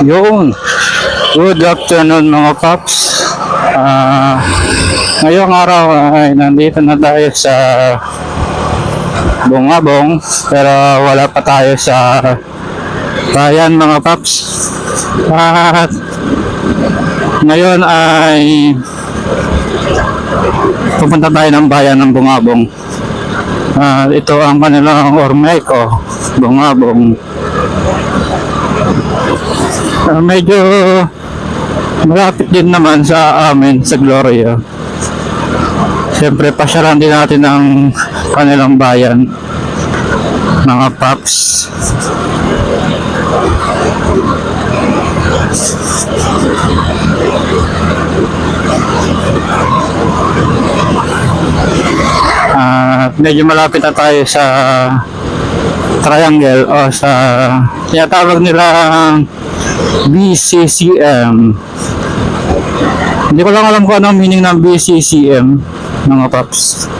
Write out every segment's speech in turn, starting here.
Yun. Good afternoon mga paps. Ah, ngayong araw ay nandito na tayo sa Bungabong pero wala pa tayo sa bayan mga paps. At ngayon ay pupunta tayo ng bayan ng Bungabong. Ah, ito ang kanilang Ormeco, Bungabong. Ah, medyo malapit din naman sa amin sa Gloria. Siyempre, pasyalan din natin ang kanilang bayan, mga paps. At medyo malapit na tayo sa triangle o sa tinatawag nilang BCCM. Hindi ko lang alam kung ano meaning ng BCCM, mga paps.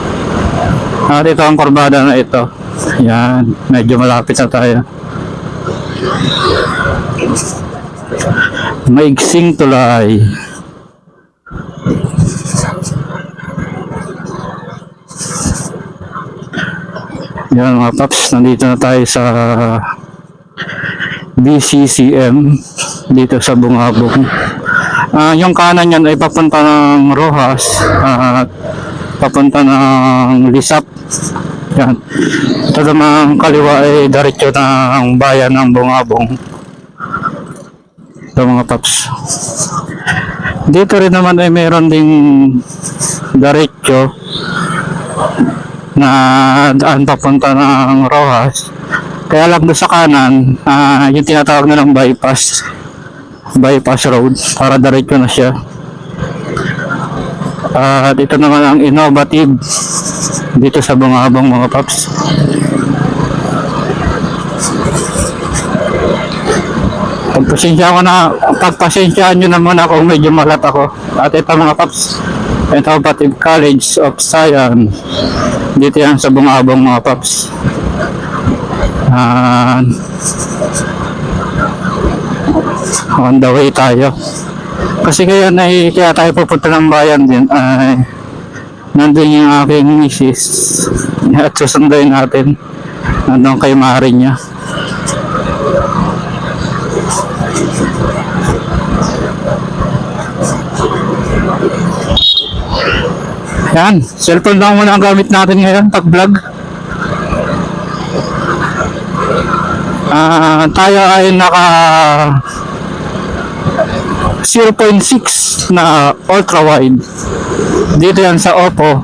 At ito ang kurbada na ito. Yan, medyo malapit na tayo. Maigsing tulay. Yan mga paps, nandito na tayo sa BCCM dito sa Bungabong. Ah, yung kanan yan ay papunta ng Rojas at papunta ng Lisap. Yan. Ito naman kaliwa ay diretso ng bayan ng Bungabong. Ito mga paps. Dito rin naman ay meron ding diretso na daan papunta ng Rojas. Kaya lang doon sa kanan, ah, yung tinatawag nilang bypass. Bypass road para diretso na siya. At ito naman ang innovative dito sa Bungabong mga paps. Pagpasensya ko na, pagpasensyaan nyo naman ako medyo malat ako. At ito mga paps, Innovative College of Science. Dito yan sa Bungabong mga paps. Ah, on the way tayo. Kasi kaya na kaya tayo pupunta ng bayan din ay nandun yung aking misis at susunduin natin nandun kay Mari niya. Yan, cellphone lang muna ang gamit natin ngayon pag vlog. Ah, tayo ay naka 0.6 na ultra wide. Dito yan sa Oppo.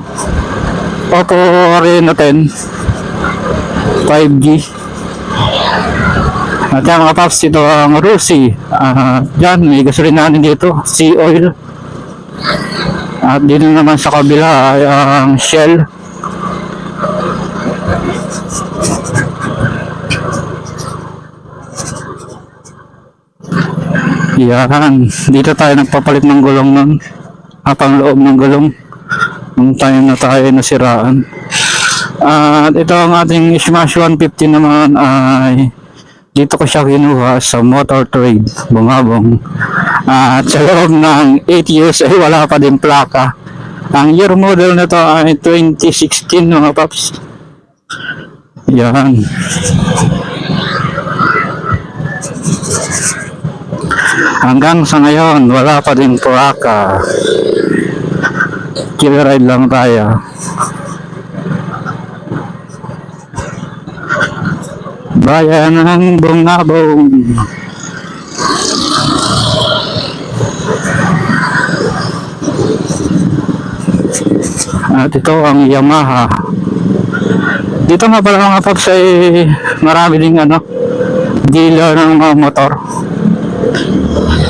Oppo Reno 10 5G. At yan mga paps, ito ang Rusi. Ah, yan, may gasolina natin dito. Sea oil. At dito naman sa kabila ay ang Shell. Yan. Dito tayo nagpapalit ng gulong nun. Apang loob ng gulong. Nung time na tayo nasiraan. At ito ang ating Smash 150 naman ay dito ko siya kinuha sa motor trade, bumabong. At sa loob ng 8 years ay wala pa din plaka. Ang year model nito ay 2016 mga paps. Yan. Hanggang sa ngayon, wala pa din plaka. Kill-ride lang tayo. Bayan ng Bungabong. At ito ang Yamaha. Dito nga pala mga paps ay marami ding ano, dealer ng mga motor.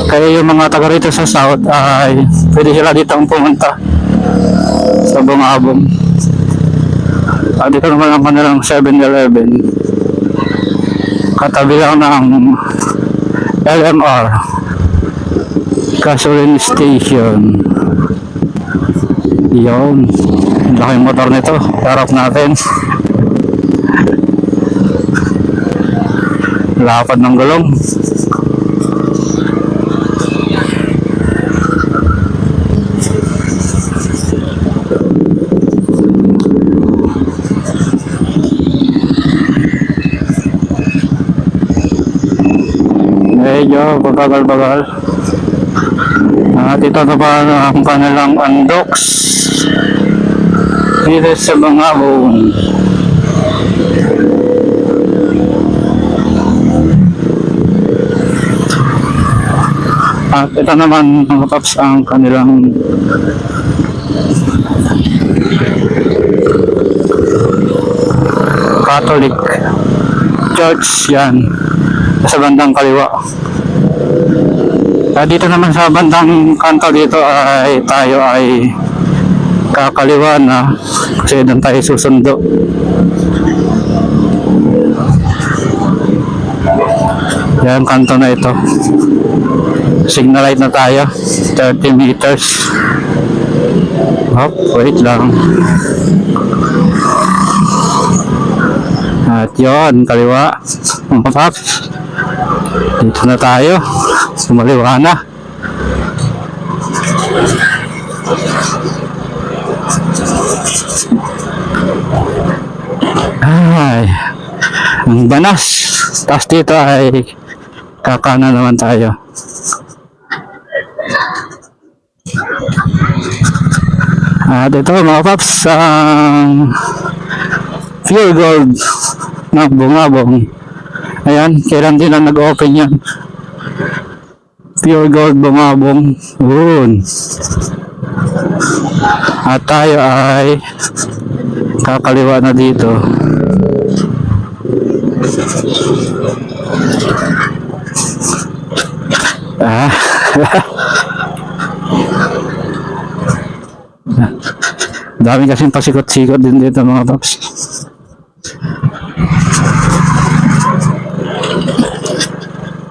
Kaya yung mga taga rito sa South ay pwede sila dito ang pumunta sa Bungabong. At dito naman ang kanilang 7-Eleven. Katabi lang ng LMR gasoline station. Yun. Laking motor nito. Harap natin. Lapad ng gulong. Medyo bagal-bagal. At ito na ba ang kanilang undocs dito sa mga buong. At ito naman mga paps ang kanilang Catholic Church yan sa bandang kaliwa. Ah, dito naman sa bandang kanto dito ay tayo ay kakaliwa na kasi doon tayo susundo. Yan kanto na ito. Signal light na tayo. 30 meters. Hop, wait lang. At yun, kaliwa. Mga paps. Dito na tayo. Sumaliwa na. Ay, ang banas. Tapos dito ay kakana naman tayo. At ito mga paps, ang pure gold ng bungabong. Ayan, kailan din na nag-open yan. Pure gold bungabong. Yun. At tayo ay kakaliwa na dito. Ah. Dami kasing pasikot-sikot din dito mga paps.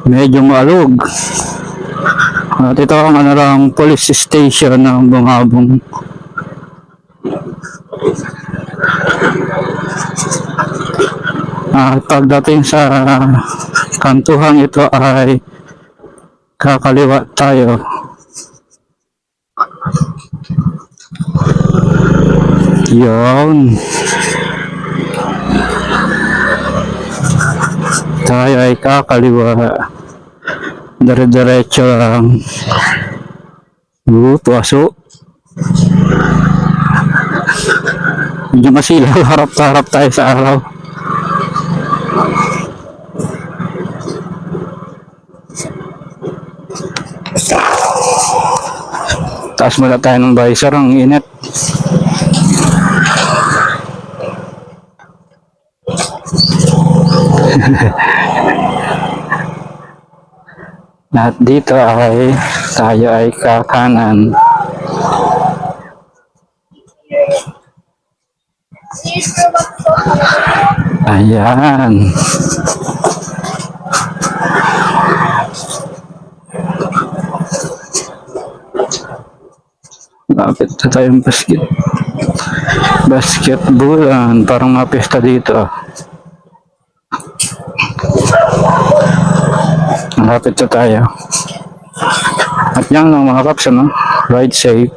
Medyo maalog. At ito ang ano lang police station ng Bungabong. At pagdating sa kantuhan ito ay kakaliwa tayo. Yun. Tayo ay kakaliwa. Dire-diretso lang. Oo, tuwaso. Medyo masilaw, harap harap tayo sa araw. Taas muna tayo ng visor, ang init. At dito ay tayo ay kakanan. Ayan. Lapit na tayong basket. Basketballan. Parang mga pista dito. Lapit na tayo. At yan lang mga kaps, ano? Ride safe.